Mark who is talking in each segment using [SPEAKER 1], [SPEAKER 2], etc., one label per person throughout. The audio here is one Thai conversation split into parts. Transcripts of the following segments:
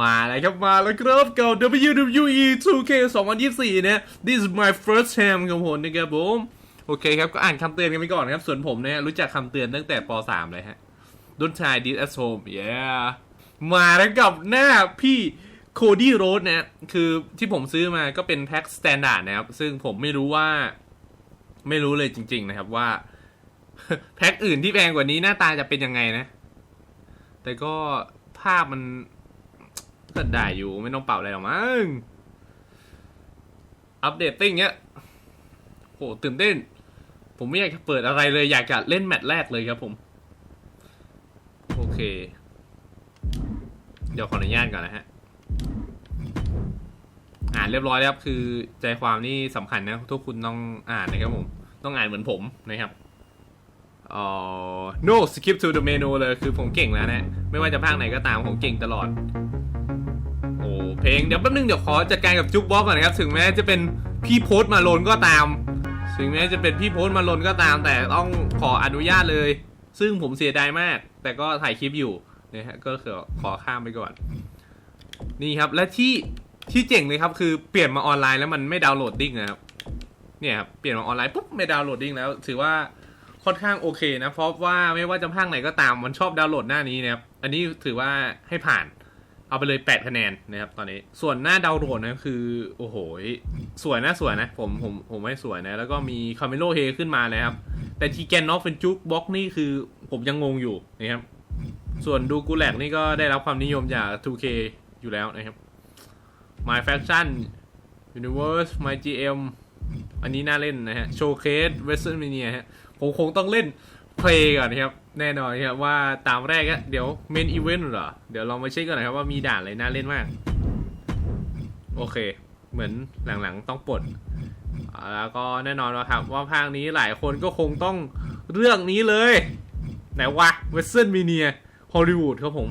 [SPEAKER 1] มาแล้วครับมาแล้วครับกับ WWE 2K 2024เนี่ย This is my first time ของผมนะครับผม โอเคครับ ก็อ่านคำเตือนกันไปก่อนนะครับ ส่วนผมเนี่ยรู้จักคำเตือนตั้งแต่ป .3 เลยฮะ Don't try this at home yeah มาแล้วกับหน้าพี่โคดี้โรดนะคือที่ผมซื้อมาก็เป็นแพ็คสแตนดาร์ดนะครับ ซึ่งผมไม่รู้ว่า ไม่รู้เลยจริง ๆ นะครับว่า แพ็คอื่นที่แพงกว่านี้หน้าตาจะเป็นยังไงนะ แต่ก็ภาพมัน ก็ได้อยู่ไม่ต้องเป่าอะไรหรอกมั้ง อัปเดตติ้งเนี้ยโหตื่นเต้น ผมไม่อยากจะเปิดอะไรเลย อยากจะเล่นแมตช์แรกเลยครับผม โอเค เดี๋ยวขออนุญาตก่อนนะฮะ อ่านเรียบร้อยแล้วครับ คือใจความนี่สำคัญนะ ทุกคุณต้องอ่านนะครับผม ต้องอ่านเหมือนผมนะครับอ๋อ no skip to the menu เลยคือผมเก่งแล้วนะ ไม่ว่าจะภาคไหนก็ตามผมเก่งตลอด เพลง เดี๋ยวแป๊บนึงเดี๋ยวขอจัดการกับจุ๊กบ็อกก่อนนะครับ ถึงแม้จะเป็นพี่โพสต์มาลนก็ตาม ถึงแม้จะเป็นพี่โพสต์มาลนก็ตาม แต่ต้องขออนุญาตเลย ซึ่งผมเสียดายมาก แต่ก็ถ่ายคลิปอยู่นะฮะก็คือขอข้ามไปก่อน นี่ครับและที่ที่เจ๋งเลยครับคือเปลี่ยนมาออนไลน์แล้วมันไม่ดาวน์โหลดดิ้งนะครับเนี่ยครับเปลี่ยนมาออนไลน์ปุ๊บไม่ดาวน์โหลดดิ้งแล้ว ถือว่าค่อนข้างโอเคนะเพราะว่าไม่ว่าจะภาคไหนก็ตามมันชอบดาวน์โหลดหน้านี้นะครับอันนี้ถือว่าให้ผ่าน เอาไปเลย 8 คะแนนนะครับตอนนี้ ส่วนหน้าดาวโหลดนะคือ โอ้โห สวยนะสวยนะ ผมผมผมให้สวยนะ แล้วก็มีคาเมโลเฮขึ้นมาเลยครับ แต่ทีแกนน็อกเป็นจุกบ็อกนี่คือผมยังงงอยู่นะครับ ส่วนดูกูแลกนี่ก็ได้รับความนิยมจาก 2K อยู่แล้วนะครับ My Faction Universe My GM อันนี้น่าเล่นนะฮะ Showcase Western Mania ฮะ ผมคงต้องเล่น เพลงก่อนนะครับ แน่นอนครับว่าตามแรกอะเดี๋ยว Main Event เหรอ เดี๋ยวลองมาเช็คกันหน่อยครับว่ามีด่านอะไรน่าเล่นมาก โอเค เหมือนหลังๆต้องปลดแล้วก็แน่นอนนะครับ ว่าภาคนี้หลายคนก็คงต้องเรื่องนี้เลย ไหนวะ Western Mania Hollywood ครับผม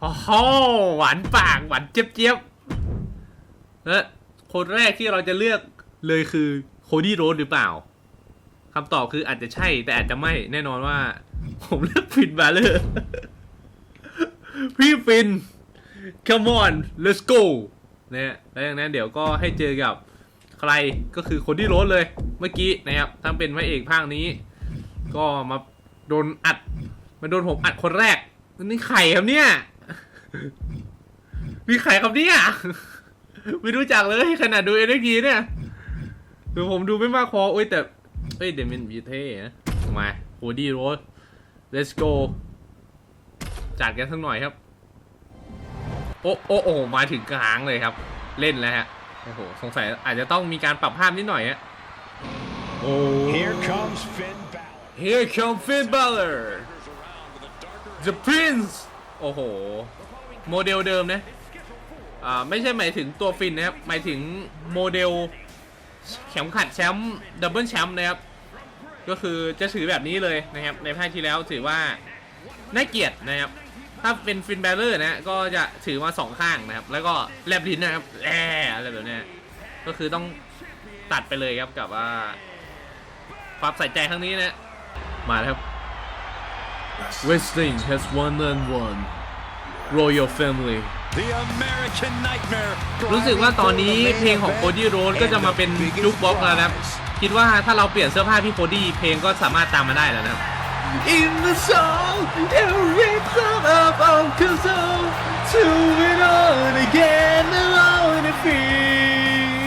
[SPEAKER 1] โอ้โหหวานปากหวานเจี๊ยบเจี๊ยบและคนแรกที่เราจะเลือกเลยคือโคดี้โรดหรือเปล่า คำตอบคืออาจจะใช่แต่อาจจะไม่แน่นอนว่า ผมเลือกฟินบาเลอร์พี่ฟิน come on let's go นะแล้วอย่างนั้นเดี๋ยวก็ให้เจอกับใครก็คือคนที่โรดเลยเมื่อกี้นะครับถ้าเป็นพระเอกภาคนี้ ก็มาโดนอัดมาโดนผมอัดคนแรกนี่ไข่ครับเนี่ย มีไข่ครับเนี่ย ไม่รู้จักเลยขนาดดูเอ็นกีเนี่ยคือผมดูไม่มากพอโอ้ยแต่ เอ้ยเดมินบีเท่นะมาโอดี้โรส let's go จัดกันสักหน่อยครับ โอ้โอ้โอ้มาถึงกลางเลยครับ เล่นแล้วฮะ โอ้โห สงสัยอาจจะต้องมีการปรับภาพนิดหน่อยฮะ โอ้
[SPEAKER 2] Here comes Finn Balor.
[SPEAKER 1] Here come Finn Balor The Prince โอ้โห โมเดลเดิมนะอ่าไม่ใช่หมายถึงตัวฟินนะครับ หมายถึงโมเดลเข็มขัดแชมป์ดับเบิลแชมป์นะครับ ก็คือจะถือแบบนี้เลยนะครับ ในภาคที่แล้วถือว่าน่าเกลียดนะครับ ถ้าเป็นฟินแบลเลอร์นะก็จะถือมาสองข้างนะครับ แล้วก็แลบลิ้นนะครับแอะอะไรแบบเนี้ยก็คือต้องตัดไปเลยครับกับว่าความใส่ใจครั้งนี้นะ มาแล้วครับ Wrestling has one and one Royal Family
[SPEAKER 2] The American Nightmare.
[SPEAKER 1] รู้สึกว่าตอนนี้เพลงของโคดี้โรสก็จะมาเป็นยุคบ็อกแล้วนะครับ คิดว่าถ้าเราเปลี่ยนเสื้อผ้าพี่โคดี้เพลงก็สามารถตามมาได้แล้วนะครับ In the song every time of our c o n s o l to it on again alone and free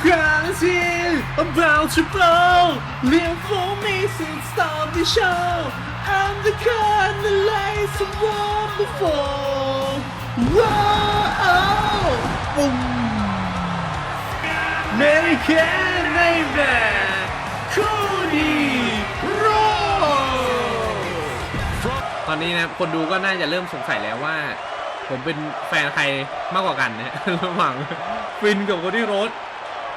[SPEAKER 1] Crown is here about to blow Live for me since start the show I'm the kind the lights of wonderful Whoa oh, oh. Boom American Nightmare Cody Rhodes ตอนนี้นะคนดูก็น่าจะเริ่มสงสัยแล้วว่า ผมเป็นแฟนใครมากกว่ากันนะระหว่างฟินกับโคดี้โรส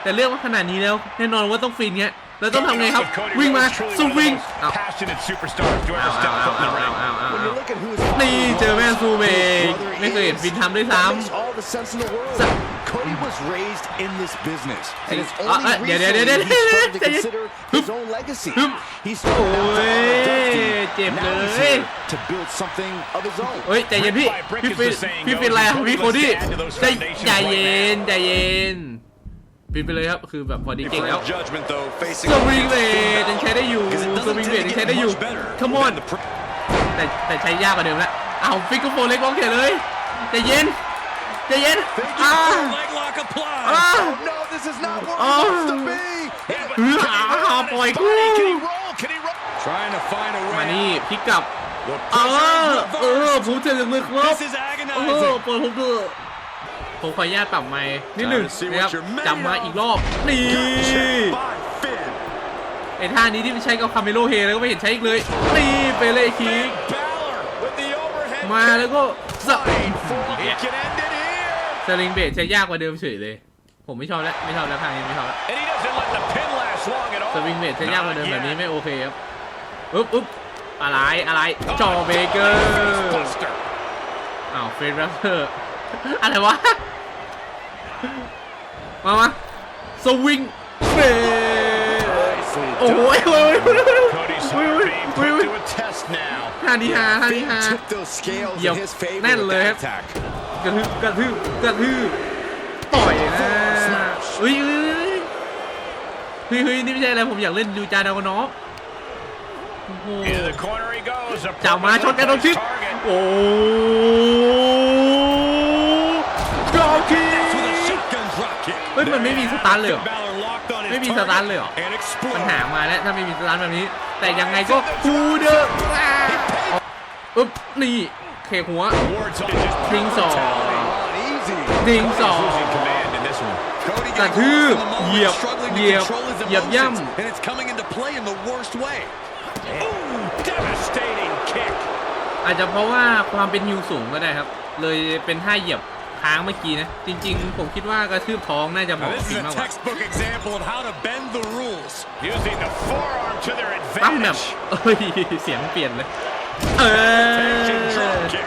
[SPEAKER 1] แต่เรื่องว่าขนาดนี้แล้วแน่นอนว่าต้องฟินเงี้ยแล้วต้องทำไงครับ
[SPEAKER 2] Cody
[SPEAKER 1] วิ่งมา
[SPEAKER 2] Rhodes truly
[SPEAKER 1] สู้
[SPEAKER 2] one of
[SPEAKER 1] วิ่ง
[SPEAKER 2] the most
[SPEAKER 1] อ้าว
[SPEAKER 2] passionate superstars to ever
[SPEAKER 1] อ้าว
[SPEAKER 2] step
[SPEAKER 1] อ้าว
[SPEAKER 2] foot in
[SPEAKER 1] อ้าว
[SPEAKER 2] the
[SPEAKER 1] อ้าว
[SPEAKER 2] ring.
[SPEAKER 1] อ้าวอ้าว
[SPEAKER 3] When you look at who's
[SPEAKER 1] นี่เจอแม่ซูเบย์
[SPEAKER 3] brother
[SPEAKER 1] ไม่เคยเห็น
[SPEAKER 3] is,
[SPEAKER 1] ฟินทำด้วยซ้
[SPEAKER 3] it makes all the sense in the world. Cody was raised in this business, and it's
[SPEAKER 1] Uh,
[SPEAKER 3] only
[SPEAKER 1] uh, yeah, yeah, yeah,
[SPEAKER 3] recently
[SPEAKER 1] yeah,
[SPEAKER 3] he's starting to
[SPEAKER 1] yeah, yeah.
[SPEAKER 3] consider his own legacy.
[SPEAKER 1] Hum.
[SPEAKER 3] He started out to
[SPEAKER 1] Oi,
[SPEAKER 3] honor Dusty.
[SPEAKER 1] จ็บ
[SPEAKER 3] Now he's
[SPEAKER 1] เลย
[SPEAKER 3] here to build something of his own.
[SPEAKER 1] เฮ้ยใจเย็นพี่ พี่ฟินพี่ฟินอะไรอะพี่โคดี้ใจใจเย็นใจเย็นฟินไปเลยครับ คือแบบพอดีเก่งแล้ว
[SPEAKER 2] judgment though, facing
[SPEAKER 1] สวิงเวทยังใช้ได้อยู่
[SPEAKER 2] Because it
[SPEAKER 1] ส
[SPEAKER 2] doesn't
[SPEAKER 1] วิง
[SPEAKER 2] tend
[SPEAKER 1] เวท
[SPEAKER 2] to
[SPEAKER 1] ยัง
[SPEAKER 2] get
[SPEAKER 1] ใช้ได้อยู่
[SPEAKER 2] much better
[SPEAKER 1] ขมอน
[SPEAKER 2] than the pr-
[SPEAKER 1] แต่แต่ใช้ยากกว่าเดิมแล้วเอาฟิกเกอร์โฟนเล็กมองเขียนเลยใจเย็น ใจเย็นอ่า
[SPEAKER 2] leg lock applied.
[SPEAKER 1] อ่า
[SPEAKER 3] Oh no, this is not where
[SPEAKER 1] Oh.
[SPEAKER 3] he wants to be.
[SPEAKER 2] Yeah, but
[SPEAKER 1] เอออ่าปล่อยกู
[SPEAKER 2] Can he roll? Can he roll? Trying to find a
[SPEAKER 1] มา
[SPEAKER 2] way.
[SPEAKER 1] นี่พลิกกลับ
[SPEAKER 2] The
[SPEAKER 1] เอ
[SPEAKER 2] pressure
[SPEAKER 1] อ
[SPEAKER 2] is
[SPEAKER 1] เออ
[SPEAKER 2] reversed.
[SPEAKER 1] ผมเจอลึกๆครับ
[SPEAKER 2] This is
[SPEAKER 1] เออ
[SPEAKER 2] agonizing.
[SPEAKER 1] เปิดผมดูผมขออนุญาตปรับไมค์นิดหนึ่ง
[SPEAKER 2] Time to see what
[SPEAKER 1] นะครับ
[SPEAKER 2] you're made
[SPEAKER 1] จับมาอีกรอบนี่
[SPEAKER 2] Check by Finn.
[SPEAKER 1] ไอ้ท่านี้ที่มันใช้กับคาเมโลเฮแล้วก็ไม่เห็นใช้อีกเลยนี่ไปเลยคิก
[SPEAKER 2] Balor with the overhead
[SPEAKER 1] มา
[SPEAKER 2] kick.
[SPEAKER 1] แล้วก็สะ สลิงเบทใช้ยากกว่าเดิมเฉยเลย ผมไม่ชอบแล้ว ไม่ชอบแล้วทางนี้ไม่ชอบแล้ว
[SPEAKER 2] And he doesn't let the pin last long at all.
[SPEAKER 1] สวิงเบทใช้ยากกว่าเดิม
[SPEAKER 2] Not
[SPEAKER 1] แบบนี้
[SPEAKER 2] yet.
[SPEAKER 1] ไม่โอเคครับอุ๊บอุ๊บอะไรอะไรจอเบเกอร์
[SPEAKER 2] Facebuster.
[SPEAKER 1] อ้าวเฟรดรัสเตอร์อะไรวะ มามาสวิงเบท
[SPEAKER 3] Nicely
[SPEAKER 1] โอ้
[SPEAKER 3] done.
[SPEAKER 1] ยโอ้ยโอ้ย
[SPEAKER 2] Cody's
[SPEAKER 1] โอ้ย
[SPEAKER 2] heart
[SPEAKER 1] โอ้ย
[SPEAKER 2] being
[SPEAKER 1] โอ้ย
[SPEAKER 2] put to a test now.
[SPEAKER 1] ท่านี้ฮาท่านี้
[SPEAKER 3] Finn
[SPEAKER 1] ฮา
[SPEAKER 3] took those scales
[SPEAKER 1] Yo,
[SPEAKER 3] in his favor
[SPEAKER 1] นั่น
[SPEAKER 3] with
[SPEAKER 1] เลยครับ
[SPEAKER 3] that attack.
[SPEAKER 1] กระทืบกระทืบกระทืบต่อยนะเฮ้ยเฮ้ยเฮ้ยเฮ้ยนี่ไม่ใช่อะไรผมอยากเล่นดูจาดาวน้องโอ้โห
[SPEAKER 2] Into the corner he goes.
[SPEAKER 1] จับมาช็อตกันตรงชิด
[SPEAKER 2] Target.
[SPEAKER 1] โอ้กอล์คิ
[SPEAKER 2] With a shotgun drop kick.
[SPEAKER 1] เฮ้ยมันไม่มีสตาร์ทเลยเหรอ
[SPEAKER 2] Balor locked on his
[SPEAKER 1] ไม่มี
[SPEAKER 2] target
[SPEAKER 1] สตาร์ทเลยเหรอ
[SPEAKER 2] and explode.
[SPEAKER 1] ปัญหามาแล้วถ้าไม่มีสตาร์ทแบบนี้ แต่ยังไงก็คูเดอร์อึ๊บนี่ เคหัว
[SPEAKER 2] Ward's on just
[SPEAKER 1] King Saw.
[SPEAKER 3] On easy.
[SPEAKER 1] ดิงสอง
[SPEAKER 2] losing command in this one.
[SPEAKER 3] Cody
[SPEAKER 1] กระ
[SPEAKER 3] got
[SPEAKER 1] ทืบ
[SPEAKER 3] lost in the moment,
[SPEAKER 1] เหยียบ
[SPEAKER 3] struggling to
[SPEAKER 1] เหยียบ
[SPEAKER 3] control his
[SPEAKER 1] เหยียบ
[SPEAKER 3] emotions,
[SPEAKER 1] ย่
[SPEAKER 3] and it's coming into play in the worst way.
[SPEAKER 2] Ooh, devastating kick. ำ
[SPEAKER 1] อาจจะเพราะว่าความเป็นฮิวสูงก็ได้ครับ เลยเป็นท่าเหยียบค้างเมื่อกี้นะ จริงๆ ผมคิดว่ากระทืบท้องน่าจะเห
[SPEAKER 2] Now,
[SPEAKER 1] มาะ
[SPEAKER 2] this
[SPEAKER 1] จริ
[SPEAKER 2] is
[SPEAKER 1] ง
[SPEAKER 2] a
[SPEAKER 1] มากกว่า
[SPEAKER 2] textbook example of how to bend the rules. Using the forearm to their
[SPEAKER 1] ปั้มแบบ
[SPEAKER 2] advantage.
[SPEAKER 1] เอ้ยเสียงเปลี่ยนเลย เอ
[SPEAKER 2] Attention
[SPEAKER 1] อ
[SPEAKER 2] drop kick.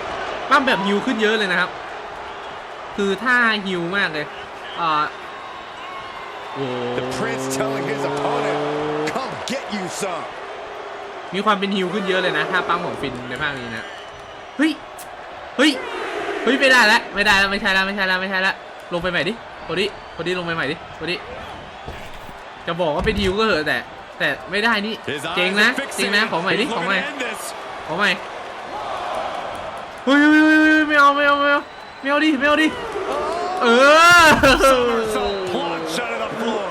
[SPEAKER 1] ปั้มแบบฮิวขึ้นเยอะเลยนะครับ คือท่าฮิวมากเลยอ่าโอ้
[SPEAKER 3] The Prince telling his opponent, "Come get you some."
[SPEAKER 1] มีความเป็นฮิวขึ้นเยอะเลยนะท่าปั้มของฟินในภาคนี้นะเฮ้ยเฮ้ยเฮ้ยไม่ได้แล้วไม่ได้แล้วไม่ใช่แล้วไม่ใช่แล้วไม่ใช่แล้วลงไปใหม่ดิโคดี้โคดี้ลงไปใหม่ดิโคดี้จะบอกว่าเป็นฮิวก็เหอะแต่แต่ไม่ได้นี่
[SPEAKER 2] His
[SPEAKER 1] เจ๋ง
[SPEAKER 2] eyes
[SPEAKER 1] นะ
[SPEAKER 2] are
[SPEAKER 1] เจ๋งนะ
[SPEAKER 2] fixated.
[SPEAKER 1] ของใหม่ดิ
[SPEAKER 2] He's
[SPEAKER 1] ของให
[SPEAKER 2] looking
[SPEAKER 1] ม่
[SPEAKER 2] to end this.
[SPEAKER 1] ของใหม่เฮ้ยเฮ้ยเฮ้ยเฮ้ยไม่เอาไม่เอาไม่เอาไม่เอาดิไม่เอาดิเออ
[SPEAKER 2] Somersault plunge out of the floor.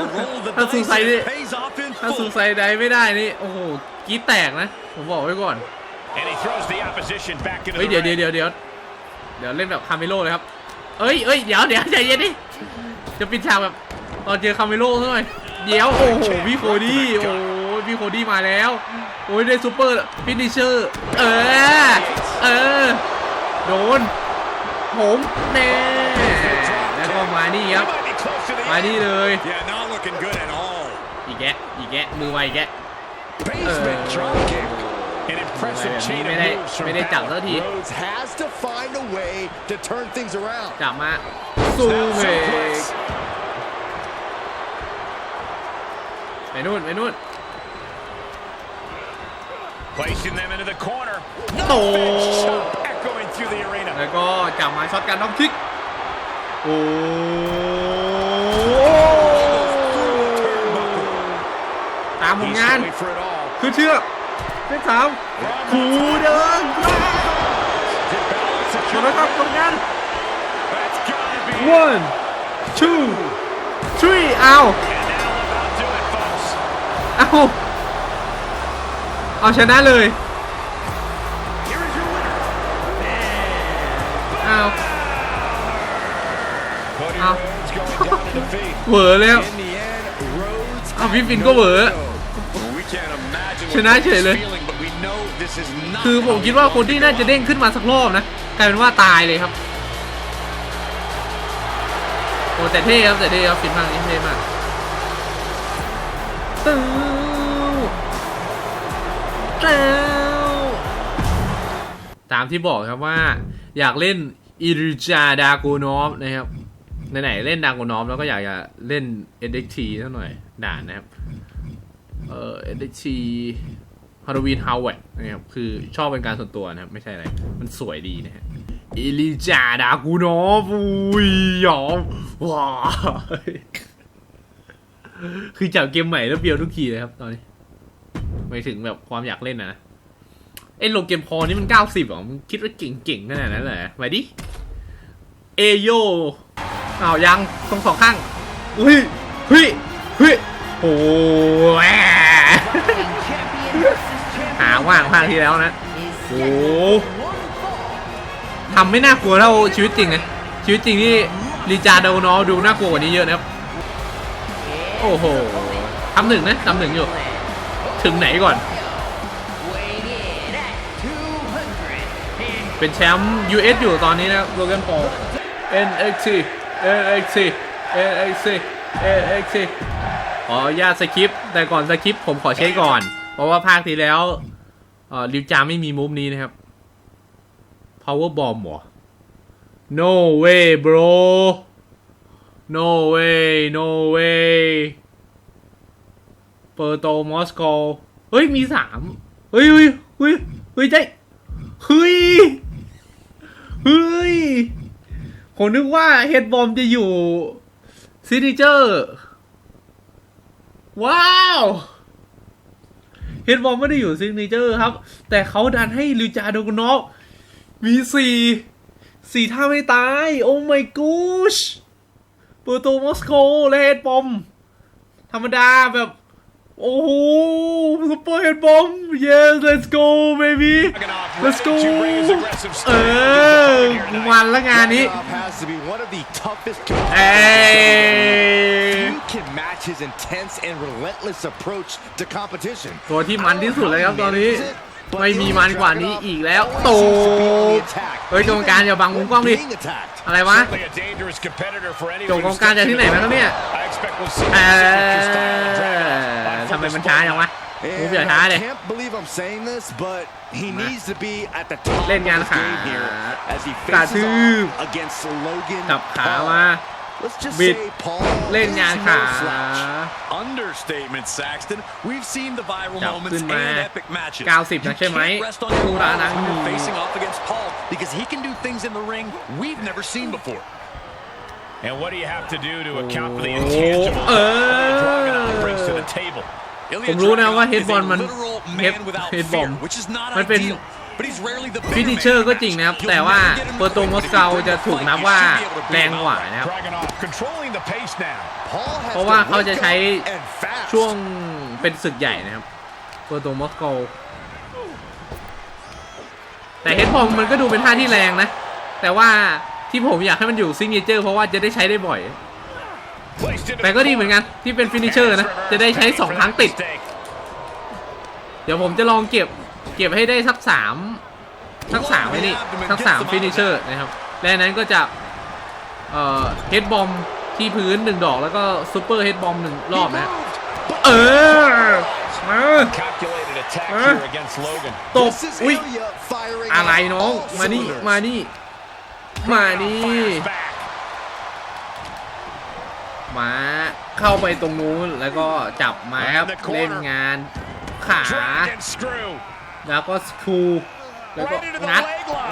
[SPEAKER 2] A roll of the
[SPEAKER 1] ถ้าสู
[SPEAKER 2] dice
[SPEAKER 1] ใส่ดิ
[SPEAKER 2] and it pays off in
[SPEAKER 1] ถ้าสู
[SPEAKER 2] full.
[SPEAKER 1] ใส่ใดไม่ได้นี่โอ้โหกรีดแตกนะ ผมบอกไว้ก่อน
[SPEAKER 2] And he throws the opposition back into
[SPEAKER 1] เฮ้ย
[SPEAKER 2] the
[SPEAKER 1] เดี๋ยวเดี๋ยว
[SPEAKER 2] ring.
[SPEAKER 1] เดี๋ยวเดี๋ยวเดี๋ยวเล่นแบบคาเมโลเลยครับเอ้ยเอ้ยเดี๋ยวเดี๋ยวใจเย็นดิจะปิดฉากแบบตอนเจอคาเมโลซะหน่อยเดี๋ยวโอ้โหพี่โคดี้โอ้ยพี่โคดี้มาแล้ว โอ้ยได้ซูเปอร์ฟินิชเชอร์เออเออโดนผมแน่แล้วก็มานี่ครับ
[SPEAKER 2] He might be close to the
[SPEAKER 1] มา
[SPEAKER 2] end.
[SPEAKER 1] นี่เลย
[SPEAKER 2] Yeah, not looking good at all.
[SPEAKER 1] อีกแกะอีกแกะมือไวอีกแกะ
[SPEAKER 3] Basement
[SPEAKER 1] Uh,
[SPEAKER 3] drop kick.
[SPEAKER 2] An impressive
[SPEAKER 1] Mày-
[SPEAKER 2] chain
[SPEAKER 1] mày
[SPEAKER 2] of
[SPEAKER 1] đây-
[SPEAKER 2] moves from
[SPEAKER 1] mày đây chẳng
[SPEAKER 2] Balor.
[SPEAKER 1] tới thì
[SPEAKER 3] Rhodes has to find a way to turn things around.
[SPEAKER 1] จับมาสู้
[SPEAKER 2] Snap
[SPEAKER 1] เมก
[SPEAKER 2] suplex.
[SPEAKER 1] ไปนู่นไปนู่น
[SPEAKER 2] Placing them into the corner.
[SPEAKER 1] โต
[SPEAKER 2] Chop echoing through the arena.
[SPEAKER 1] แล้วก็จับมาช็อตกันน้องคิก โอ้ตามผล
[SPEAKER 2] He's
[SPEAKER 1] งาน
[SPEAKER 2] going for it all.
[SPEAKER 1] คือเชือกเส้นสามคูเดิน
[SPEAKER 2] Did Balor
[SPEAKER 1] มา
[SPEAKER 2] secure
[SPEAKER 1] แล้วครับผลงาน
[SPEAKER 2] That's gotta be it.
[SPEAKER 1] one two three เอา
[SPEAKER 2] And that'll about do it, folks.
[SPEAKER 1] เอา เอาชนะเลย
[SPEAKER 2] Here is your winner.
[SPEAKER 1] เอา
[SPEAKER 2] Cody
[SPEAKER 1] Ow.
[SPEAKER 2] Rhodes going down in defeat.
[SPEAKER 1] เหวอแล้ว
[SPEAKER 3] In the end, Rhodes
[SPEAKER 1] อ้าวพี่ฟินก็เหวอ
[SPEAKER 2] We can't imagine
[SPEAKER 1] ชนะเฉยเลย
[SPEAKER 2] feeling, but we know this is not
[SPEAKER 1] คือผมคิดว่าคนที่น่าจะเด้งขึ้นมาสักรอบนะกลายเป็นว่าตายเลยครับโอ้แต่เท่ครับแต่เท่ครับฟินมากนี่เท่มากตื้ อตื้อตามที่บอกครับว่า อยากเล่นอิริจาดาโกนอฟนะครับไหนๆเล่นดางโกนอมแล้วก็อยากจะเล่น NXT สักหน่อย ด่านนะครับ เอ่อ NXT ฮาโลวีนฮาวเวิร์ดนะครับคือชอบเป็นการส่วนตัวนะครับ ไม่ใช่อะไร มันสวยดีนะฮะอิลิจาดากูนอฟอุ้ยยอมว้าคือจับเกมใหม่แล้วเบียวทุกทีเลยครับตอนนี้ ไม่ถึงแบบความอยากเล่นนะนะไอ้โลเกมพอนี่มันเก้าสิบหรอมึงคิดว่าเก่งๆขนาดนั้นเลยไปดิเอโยอ้าวยังตรงสองข้างเฮ้ยเฮ้ยเฮ้ยโอ้แหวหาว่างภาคที่แล้วนะโอ้ทำไม่น่ากลัวเท่าชีวิตจริงนะชีวิตจริงที่ลีจาโดนอดูน่ากลัวกว่านี้เยอะนะครับ โอ้โหทำหนึ่งนะทำหนึ่งอยู่ ถึงไหนก่อน เป็นแชมป์ US อยู่ตอนนี้นะโลแกนพอล NXT NXT NXT NXT ขออนุญาตสคริปต์แต่ก่อนสคริปต์ผมขอเช็คก่อน เพราะว่าภาคที่แล้วเอ่อลิวจาไม่มีมูฟนี้นะครับ power bomb หรอ no way bro no way no way เปอร์โตมอสโกเฮ้ยมีสามเฮ้ยเฮ้ยเฮ้ยเฮ้ยใจเฮ้ยเฮ้ยผมนึกว่าเฮดบอมจะอยู่ซินิเจอร์ ว้าวเฮดบอมไม่ได้อยู่ซิกเนเจอร์ครับ แต่เขาดันให้ลิจาโดกนอกมีสี่สี่ท่าไม่ตาย โอ้ my gosh เปอร์โตมอสโกและเฮดบอม ธรรมดาแบบ โอ้โหซุปเปอร์เฮดบอม yes let's go baby let's go เออมันละงานนี้
[SPEAKER 3] Dragunov has to be one of the toughest
[SPEAKER 1] เอ้ย
[SPEAKER 3] Few can match his intense and relentless approach to competition.
[SPEAKER 1] ตัวที่มันที่สุดเลยครับตอนนี้ ไม่มีมันกว่านี้อีกแล้วโตเฮ้ยกรรมการอย่าบังมุมกล้องดิ
[SPEAKER 3] Being attacked.
[SPEAKER 1] อะไรวะ
[SPEAKER 2] Certainly a dangerous competitor for anyone
[SPEAKER 1] จบกองกลารจากที่ไหนมาครับเนี่ย
[SPEAKER 2] I expect we'll see
[SPEAKER 1] เอ
[SPEAKER 2] his signature style of Dragunov
[SPEAKER 1] อ
[SPEAKER 2] on
[SPEAKER 1] ทำไม
[SPEAKER 2] full
[SPEAKER 1] มันช้า
[SPEAKER 2] display.
[SPEAKER 1] จังวะมูฟอย่า
[SPEAKER 3] And
[SPEAKER 1] ช้า
[SPEAKER 3] I
[SPEAKER 1] เลย
[SPEAKER 3] can't believe I'm saying this, but he needs to be at the top
[SPEAKER 1] เล่น
[SPEAKER 3] of
[SPEAKER 1] งาน
[SPEAKER 3] his
[SPEAKER 1] ขา
[SPEAKER 3] game here as he
[SPEAKER 1] กระ
[SPEAKER 3] faces
[SPEAKER 1] ทืบ
[SPEAKER 3] off against Logan
[SPEAKER 1] จับขา
[SPEAKER 3] Paul.
[SPEAKER 1] มา
[SPEAKER 3] Let's just
[SPEAKER 1] บิด
[SPEAKER 3] say Paul
[SPEAKER 1] เล่น
[SPEAKER 3] is
[SPEAKER 1] งาน
[SPEAKER 3] no
[SPEAKER 1] ขา
[SPEAKER 3] slouch.
[SPEAKER 2] Understatement, Saxton. We've seen the viral
[SPEAKER 1] จับ
[SPEAKER 2] moments
[SPEAKER 1] ขึ้น
[SPEAKER 2] and
[SPEAKER 1] มา
[SPEAKER 2] epic matches.
[SPEAKER 1] 90 นะใช่ไหม
[SPEAKER 2] You can't rest on your
[SPEAKER 1] คูรานัง
[SPEAKER 2] laurels when you're facing off against Paul because he can do things in the ring we've never seen before. And what do you have to do to account for the
[SPEAKER 1] Oh,
[SPEAKER 2] intangible
[SPEAKER 1] uh.
[SPEAKER 2] that Dragunov brings to the table?
[SPEAKER 1] ผมรู้นะว่า
[SPEAKER 2] Ilya
[SPEAKER 1] เฮดบอล
[SPEAKER 2] Dragunov
[SPEAKER 1] มัน
[SPEAKER 2] is a literal
[SPEAKER 1] เฮด
[SPEAKER 2] man without
[SPEAKER 1] เฮดบอ
[SPEAKER 2] fear,
[SPEAKER 1] ม
[SPEAKER 2] which is not
[SPEAKER 1] มันเป็น
[SPEAKER 2] ideal. But he's rarely the
[SPEAKER 1] ฟิ
[SPEAKER 2] bigger
[SPEAKER 1] นิ
[SPEAKER 2] man
[SPEAKER 1] เชอ
[SPEAKER 2] in
[SPEAKER 1] ร์
[SPEAKER 2] the
[SPEAKER 1] ก็จริง
[SPEAKER 2] match.
[SPEAKER 1] นะครับ
[SPEAKER 2] You'll
[SPEAKER 1] แต่ว่า
[SPEAKER 2] never get him
[SPEAKER 1] เปอร์โต
[SPEAKER 2] to
[SPEAKER 1] ม
[SPEAKER 2] quit,
[SPEAKER 1] อส
[SPEAKER 2] but if
[SPEAKER 1] เกา
[SPEAKER 2] he
[SPEAKER 1] จะถูกนับ
[SPEAKER 2] fight,
[SPEAKER 1] ว่า
[SPEAKER 2] you should be able to beat
[SPEAKER 1] แรง
[SPEAKER 2] him
[SPEAKER 1] กว่า
[SPEAKER 2] up.
[SPEAKER 1] นะครับ
[SPEAKER 2] Dragunov controlling the pace now.
[SPEAKER 3] Paul has
[SPEAKER 1] เพราะว่า
[SPEAKER 3] to
[SPEAKER 1] เขาจะ
[SPEAKER 3] wake
[SPEAKER 1] ใช้
[SPEAKER 3] up and fast.
[SPEAKER 1] ช่วงเป็นศึกใหญ่นะครับเปอร์โตมอสโกแต่เฮดบอมมันก็ดูเป็นท่าที่แรงนะ แต่ว่าที่ผมอยากให้มันอยู่ซิงเกิลเจอร์เพราะว่าจะได้ใช้ได้บ่อย
[SPEAKER 2] Placed into
[SPEAKER 1] แต่ก็ดีเหมือนกันที่เป็นฟินิเชอร์นะ จะได้ใช้สองครั้งติด เดี๋ยวผมจะลองเก็บเก็บให้ได้สักสามสักสามไอ้นี่สักสามฟินิเชอร์นะครับ และนั้นก็จะเอ่อเฮดบอมที่พื้นหนึ่งดอกแล้วก็ซูเปอร์เฮดบอมหนึ่งรอบนะเออตบอุ้ยอะไรน้อง มานี่ มานี่ มานี่ มาเข้าไปตรงนู้นแล้วก็จับมาครับเล่นงาน ขา
[SPEAKER 2] Drag and screw.
[SPEAKER 1] แล้วก็สครูแล้วก็งัด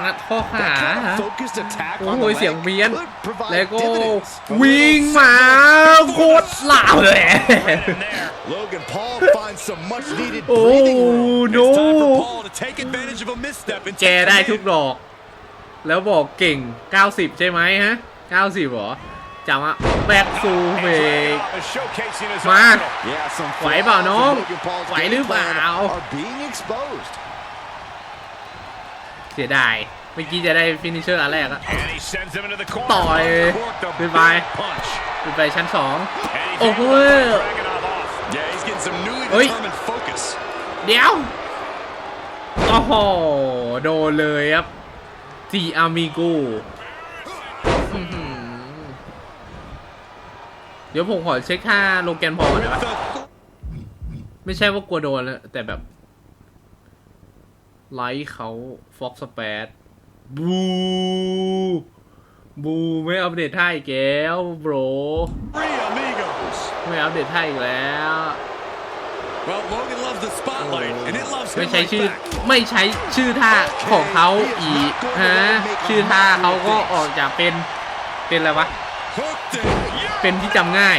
[SPEAKER 1] งัดข้อขา
[SPEAKER 3] That kind of focused attack
[SPEAKER 1] โอ้
[SPEAKER 3] on
[SPEAKER 1] โห
[SPEAKER 3] the
[SPEAKER 1] เสียง
[SPEAKER 3] leg
[SPEAKER 1] เบียน
[SPEAKER 3] could provide
[SPEAKER 1] แล้วก็
[SPEAKER 3] dividends.
[SPEAKER 1] วิ่งมาโคตรหลาวเลย
[SPEAKER 2] Right in there.
[SPEAKER 3] Logan Paul finds some much needed
[SPEAKER 1] โอ้
[SPEAKER 3] breathing room.
[SPEAKER 1] โน
[SPEAKER 2] It's time for Paul to take advantage of a misstep and
[SPEAKER 1] แก
[SPEAKER 2] take
[SPEAKER 1] ได้
[SPEAKER 2] the
[SPEAKER 1] ทุก
[SPEAKER 2] lead.
[SPEAKER 1] ดอก แล้วบอกเก่ง 90 ใช่ไหมฮะ 90เหรอ จังหวะแบกสูเบกมาไหวเปล่าน้องไหวหรือเปล่าเสียดายเมื่อกี้จะได้ฟินิชเชอร์อันแรกอะต่อยขึ้นไปขึ้นไปชั้นสองโอ้โหเฮ้
[SPEAKER 2] ย
[SPEAKER 1] เดี๋ยวโอ้โหโดนเลยครับจีอามิโกอื้อหือ เดี๋ยวผมขอเช็คท่าโลแกนพอลก่อนได้ปะ
[SPEAKER 2] The
[SPEAKER 1] ไม่ใช่ว่ากลัวโดนแล้วแต่แบบ ไลท์เขาฟ็อกสเปดบูบูไม่อัปเดตท่าอีกแล้วโบร
[SPEAKER 3] Three amigos.
[SPEAKER 1] ไม่อัปเดตท่าอีกแล้ว
[SPEAKER 3] Well, Logan loves the spotlight, and it loves
[SPEAKER 1] ไม่
[SPEAKER 3] him
[SPEAKER 1] ใช้
[SPEAKER 3] right
[SPEAKER 1] ชื่อ
[SPEAKER 3] back.
[SPEAKER 1] ไม่ใช้ชื่อท่าของเขาอีกฮะชื่อท่าเขาก็ออกจากเป็นเป็นอะไรวะ
[SPEAKER 3] Hooked it.
[SPEAKER 1] เป็นที่จำง่าย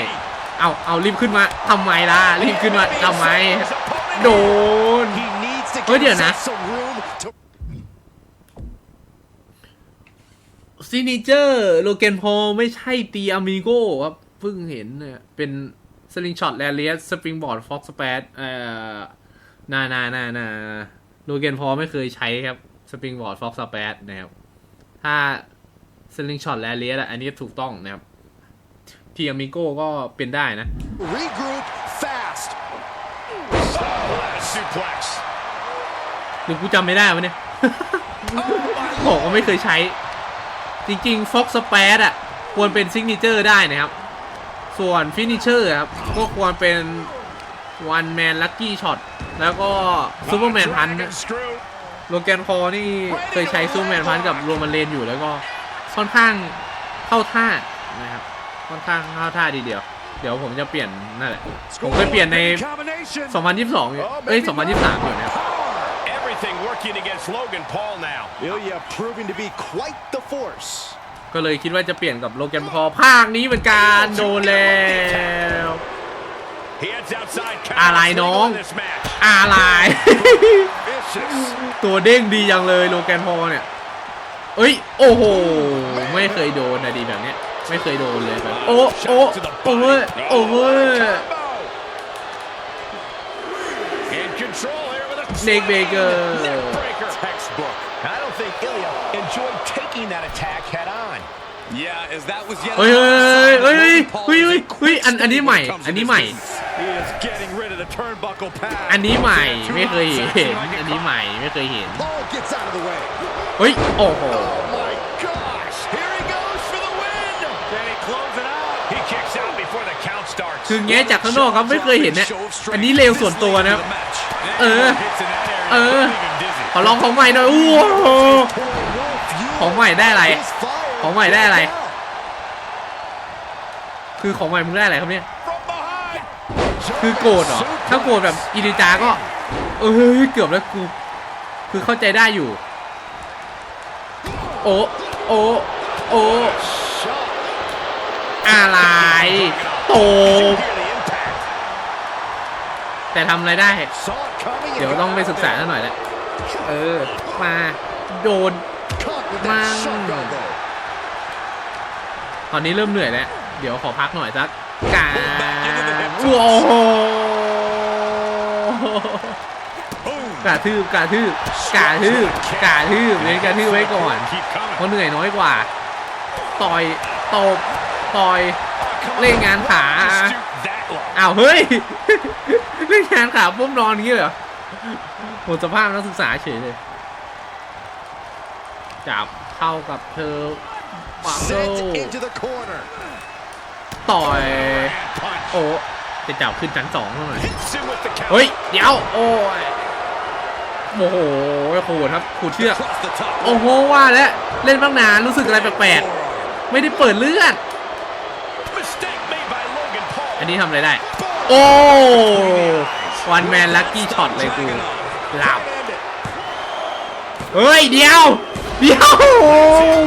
[SPEAKER 1] เอาเอารีบขึ้นมาทำไมล่ะ รีบขึ้นมาทำไม โดน เฮ้ยเดี๋ยวนะซินิเจอร์โลเกนพอไม่ใช่ตีอามิโก้ครับ เพิ่งเห็นเนี่ยเป็นสลิงช็อตแลเลียสสปริงบอร์ดฟ็อกสเปดเอ่อนานานานาโลเกนพอไม่เคยใช้ครับสปริงบอร์ดฟ็อกสเปดนะครับ ถ้าสลิงช็อตแลเลียสอันนี้ถูกต้องนะครับ ทีอามิโก้ก็เป็นได้นะ
[SPEAKER 3] regroup fast.
[SPEAKER 2] Suplex.
[SPEAKER 1] หรือกูจำไม่ได้วะเนี่ยบอกว่าไม่เคยใช้ จริงๆ Fox s p a d อะ ควรเป็นซิกเนเจอร์ได้นะครับ ส่วนฟินิเชอร์ครับ ก็ควรเป็น One Man Lucky Shot แล้วก็ Superman Punch
[SPEAKER 2] Dragon screw.
[SPEAKER 1] โลแกนคอนี่เคยใช้ Superman Punch กับโรมันเลนอยู่แล้วก็ค่อนข้างเข้าท่านะครับ ค่อนข้างเข้าท่าดีเดียว เดี๋ยวผมจะเปลี่ยนนั่นแหละ ผมเคยเปลี่ยนใน
[SPEAKER 3] Combination.
[SPEAKER 1] 2022อยู่เอ้ย 2023 อยู่นะครับ
[SPEAKER 2] Everything working against Logan Paul now.
[SPEAKER 3] Ilya proving to be quite the force.
[SPEAKER 1] ก็เลยคิดว่าจะเปลี่ยนกับโลแกนพอภาคนี้เหมือนกันโดนแล้ว
[SPEAKER 2] He heads outside.
[SPEAKER 1] อะไรน้อง
[SPEAKER 2] in this match.
[SPEAKER 1] อะไร
[SPEAKER 3] Vicious.
[SPEAKER 1] ตัวเด้งดีจังเลยโลแกนพอเนี่ย เอ้ย โอ้โห ไม่เคยโดนนะดีแบบเนี้ย ไม่เคยโดนเลยแบบโอ้โอ้โอ้เว้ยโอ้เว้ย
[SPEAKER 2] In control here with a
[SPEAKER 1] Nick Baker.
[SPEAKER 2] Neckbreaker.
[SPEAKER 3] Textbook. I don't think Ilya enjoyed taking that attack head on. Yeah, as that was yet
[SPEAKER 1] เฮ้ยเฮ้ยเฮ้ยเฮ้ยเฮ้ยเฮ้ยเฮ้ยอันอันนี้ใหม่ อันนี้ใหม่
[SPEAKER 3] He is getting rid of the turnbuckle pad.
[SPEAKER 1] อันนี้ใหม่ ไม่เคยเห็น อันนี้ใหม่ ไม่เคยเห็น
[SPEAKER 3] Paul gets out of the way.
[SPEAKER 1] เฮ้ย โอ้โห คือแง้จากข้างนอกครับไม่เคยเห็นเนี่ยอันนี้เร็วส่วนตัวนะครับเออ เออ ขอลองของใหม่หน่อยอู้ของใหม่ได้อะไร ของใหม่ได้อะไร คือของใหม่มึงได้อะไรครับเนี่ยคือโกรธเหรอถ้าโกรธแบบอินิจาก็ เอ้ยเกือบแล้วกูคือเข้าใจได้อยู่ โอ้โอ้โอ้อะไร โต
[SPEAKER 2] Hear the impact.
[SPEAKER 1] แต่ทำอะไรได้
[SPEAKER 3] Saw it coming.
[SPEAKER 1] เดี๋ยวต้องไปศึกษาหน่อยแหละ เออ มาโดน
[SPEAKER 3] Caught with that
[SPEAKER 1] Mang.
[SPEAKER 3] sharp elbow.
[SPEAKER 1] ตอนนี้เริ่มเหนื่อยแล้ว เดี๋ยวขอพักหน่อยสักการโอ้โห
[SPEAKER 3] Boom.
[SPEAKER 1] กระทืบกระทืบกระทืบกระทืบเล่นกระทืบไว้ก่อน
[SPEAKER 2] Keep coming.
[SPEAKER 1] เพราะเหนื่อยน้อยกว่า ต่อยตบต่อย เล่นงานขา
[SPEAKER 2] Shoot that low.
[SPEAKER 1] อ้าวเฮ้ยเล่นงานขาปุ๊บนอนอย่างนี้เหรอหมดสภาพนักศึกษาเฉยเลยจับเข้ากับเธอบังโด
[SPEAKER 3] Sent into the corner.
[SPEAKER 1] ต่อย
[SPEAKER 2] Punch.
[SPEAKER 1] โอ้จะจับขึ้นชั้นสองหน่อย
[SPEAKER 2] Hits him with the count.
[SPEAKER 1] เฮ้ยเดี๋ยวโอ้ยโมโหขูดครับขูดเชือก
[SPEAKER 3] Across the top.
[SPEAKER 1] โอ้โหว่าแล้วเล่นบ้างนานรู้สึกอะไรแปลกๆไม่ได้เปิดเลือด
[SPEAKER 2] Mistake made by Logan Paul.
[SPEAKER 1] อันนี้ทำอะไรได้ โอ้วันแมนลัคกี้ช็อตเลยกูหลับ
[SPEAKER 3] End it.
[SPEAKER 1] เฮ้ย เดี๋ยว เดี๋ยว โอ้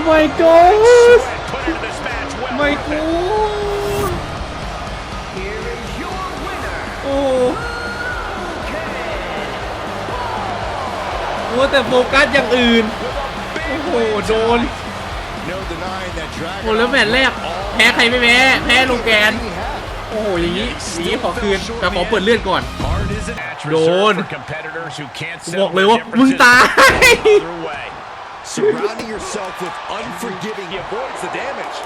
[SPEAKER 1] my god
[SPEAKER 2] Put into this match well.
[SPEAKER 1] my god โอ้โอ้แต่โฟกัสอย่างอื่น โอ้โห โดน
[SPEAKER 3] No denying that Dragon
[SPEAKER 1] โอ้แล้วแมตช์แรก แพ้ใครไม่แพ้ แพ้โลแกนโอ้โหอย่างนี้อย่างนี้ขอคืนแต่ขอเปิดเลือดก่อน
[SPEAKER 2] Hard is it? Match
[SPEAKER 1] Đồn.
[SPEAKER 2] reserved for competitors who can't
[SPEAKER 1] กู
[SPEAKER 2] settle
[SPEAKER 1] บอกเลย
[SPEAKER 2] their
[SPEAKER 1] ว่ามึง
[SPEAKER 2] differences
[SPEAKER 1] ตาย
[SPEAKER 2] either way.
[SPEAKER 3] Surrounding yourself with unforgiving. He avoids the damage.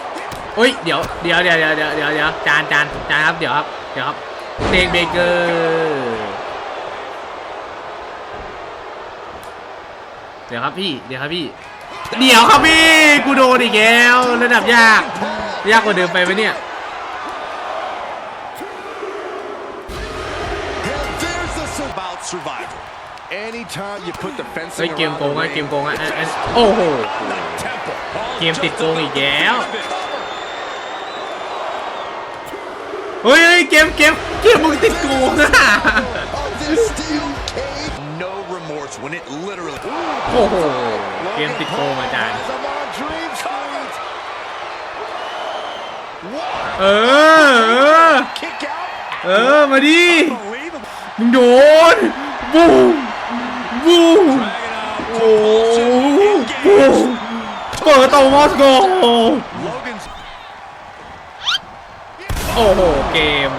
[SPEAKER 1] เฮ้ยเดี๋ยวเดี๋ยวเดี๋ยวเดี๋ยวเดี๋ยวเดี๋ยวเดี๋ยวจานจานจานครับเดี๋ยวครับเดี๋ยวครับเดกเบเกอร์เดี๋ยวครับพี่เดี๋ยวครับพี่เดี๋ยวครับพี่กูโดนอีกแล้วระดับยาก ยากกว่าเดิมไปไหมเนี่ย
[SPEAKER 3] survival. Anytime you put the
[SPEAKER 1] เฮ้ย
[SPEAKER 3] fencing
[SPEAKER 1] เกม
[SPEAKER 3] around
[SPEAKER 1] โกง
[SPEAKER 3] the
[SPEAKER 1] อะ
[SPEAKER 3] ring,
[SPEAKER 1] เกมโกงอะอันอันโอ้โห
[SPEAKER 2] The temple. All
[SPEAKER 1] เกมติดโกงอีกแล้ว เฮ้ยเฮ้ยเกมเกมเกมมึงติดโกงอะ
[SPEAKER 2] No remorse when it literally.
[SPEAKER 1] โอ้โห เกมติดโกงอาจารย์
[SPEAKER 3] Has him on Dream Street.
[SPEAKER 1] เออ เออ
[SPEAKER 3] Kick out.
[SPEAKER 1] เออ มาดิ
[SPEAKER 3] Unbelievable.
[SPEAKER 1] มึงโดนบูมบูมโอ้บูมเปิดตัวมอสโกโอ้โห เกม